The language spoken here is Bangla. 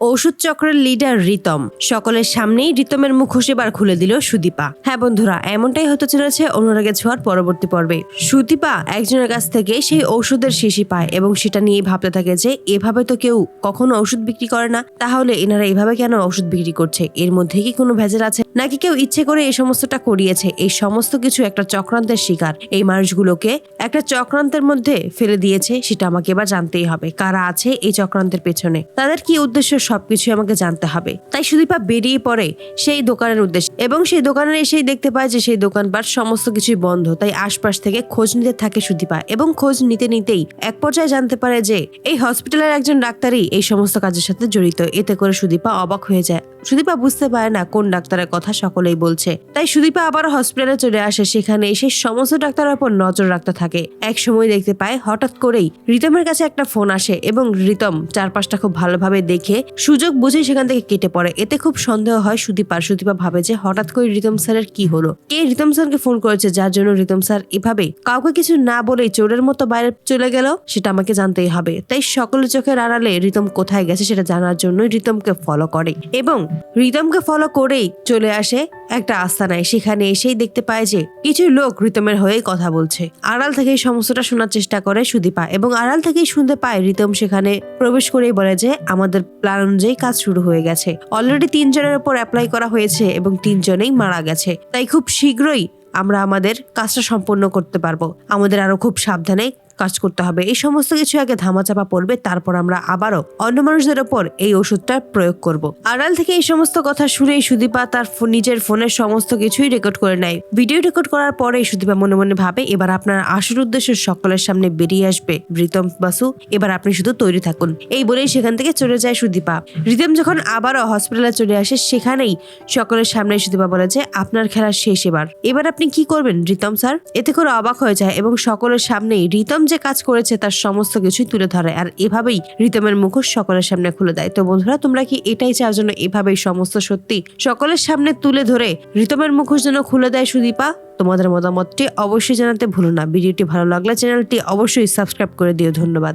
ঔষধ চক্রের লিডার রিতম। সকলের সামনেই রিতমের মুখোশ এবার খুলে দিল সুদীপা। হ্যাঁ বন্ধুরা, এমনটাই হতে চলেছে অনুরাগে ছোঁয়ার পরবর্তী পর্বে। সুদীপা একজনের কাছ থেকে সেই ঔষধের শিশি পায় এবং সেটা নিয়ে ভাবতে থাকে যে, এভাবে তো কেউ কখনো ওষুধ বিক্রি করে না। তাহলে এনারা এভাবে কেন ওষুধ বিক্রি করছে? এর মধ্যে কি কোনো ভেজাল আছে? নাকি কেউ ইচ্ছে করে এই সমস্তটা করিয়েছে? এই সমস্ত কিছু একটা চক্রান্তের শিকার। এই মানুষগুলোকে একটা চক্রান্তের মধ্যে ফেলে দিয়েছে, সেটা আমাকে এবার জানতেই হবে। কারা আছে এই চক্রান্তের পেছনে? তাদের কি উদ্দেশ্য সবকিছু আমাকে জানতে হবে। তাই সুদীপা বেরিয়ে পড়ে সেই দোকানের উদ্দেশ্যে এবং সেই দোকানে এসেই দেখতে পায় যে সেই দোকানপাট সমস্ত কিছুই বন্ধ। তাই আশপাশ থেকে খোঁজ নিতে থাকে সুদীপা এবং খোঁজ নিতে নিতেই এক পর্যায়ে জানতে পারে যে এই হসপিটালের একজন ডাক্তারই এই সমস্ত কাজের সাথে জড়িত। এতে করে সুদীপা অবাক হয়ে যায়। সুদীপা বুঝতে পারে না কোন ডাক্তারের কথা সকলেই বলছে। তাই সুদীপা আবার হসপিটালে চলে আসে। সেখানে এসে সমস্ত ডাক্তারের উপর নজর রাখতে থাকে। এক সময় দেখতে পায় হঠাৎ করেই রিতমের কাছে একটা ফোন আসে এবং রিতম চারপাশটা খুব ভালোভাবে দেখে সুযোগ বুঝে সেখান থেকে কেটে পড়ে। এতে খুব সন্দেহ হয় সুদীপার সুদীপা ভাবে যে হঠাৎ করে রিতম স্যারের কি হলো। কে রিতম স্যারকে ফোন করেছে যার জন্য রিতম স্যার এভাবে কাউকে কিছু না বলেই চোরের মতো বাইরে চলে গেল? সেটা আমাকে জানতেই হবে। তাই সকলের চোখের আড়ালে রিতম কোথায় গেছে সেটা জানার জন্য রিতমকে ফলো করে এবং রিতমকে ফলো করেই চলে আসে একটা আস্তানায় সেখানে এসেই দেখতে পায় যে কিছু লোক রিতমের হয়ে কথা বলছে। আড়াল থেকে এই সমস্তটা শোনার চেষ্টা করে সুদীপা এবং আড়াল থেকেই শুনতে পায় রিতম সেখানে প্রবেশ করেই বলে যে, আমাদের প্ল্যান অনুযায়ী কাজ শুরু হয়ে গেছে। অলরেডি তিনজনের উপর অ্যাপ্লাই করা হয়েছে এবং তিনজনেই মারা গেছে। তাই খুব শীঘ্রই আমরা আমাদের কাজটা সম্পন্ন করতে পারব। আমাদের আরও খুব সাবধানে কাজ করতে হবে। এই সমস্ত কিছু আগে ধামাচাপা পড়বে, তারপর আমরা আবারও অন্য মানুষদের ওপর এই ওষুধটা প্রয়োগ করব। আড়াল থেকে এই সমস্ত কথা শুনেই সুদীপা তার নিজের ফোনের সমস্ত কিছুই রেকর্ড করে নেয়। ভিডিও রেকর্ড করার পরে সুদীপা মনে মনে ভাবে, এবার আপনার আসল উদ্দেশ্য সকলের সামনে বেরিয়ে আসবে। রিতম, বাসু, এবার আপনি শুধু তৈরি থাকুন। এই বলেই সেখান থেকে চলে যায় সুদীপা। রিতম যখন আবারও হসপিটালে চলে আসে, সেখানেই সকলের সামনে সুদীপা বলে যে, আপনার খেলা শেষ এবার। এবার আপনি কি করবেন, রিতম স্যার এতে করে অবাক হয়ে যায় এবং সকলের সামনেই রিতম যে কাজ করেছে তার সমস্ত কিছুই তুলে ধরে আর এভাবেই রিতমের মুখোশ সকলের সামনে খুলে দেয়। তো বন্ধুরা, তোমরা কি এটাই চাও যেন এভাবেই সমস্ত সত্যি সকলের সামনে তুলে ধরে রিতমের মুখোশ যেন খুলে দেয় সুদীপা? তোমাদের মতামতটি অবশ্যই জানাতে ভুলো না। ভিডিওটি ভালো লাগলে চ্যানেলটি অবশ্যই সাবস্ক্রাইব করে দিও। ধন্যবাদ।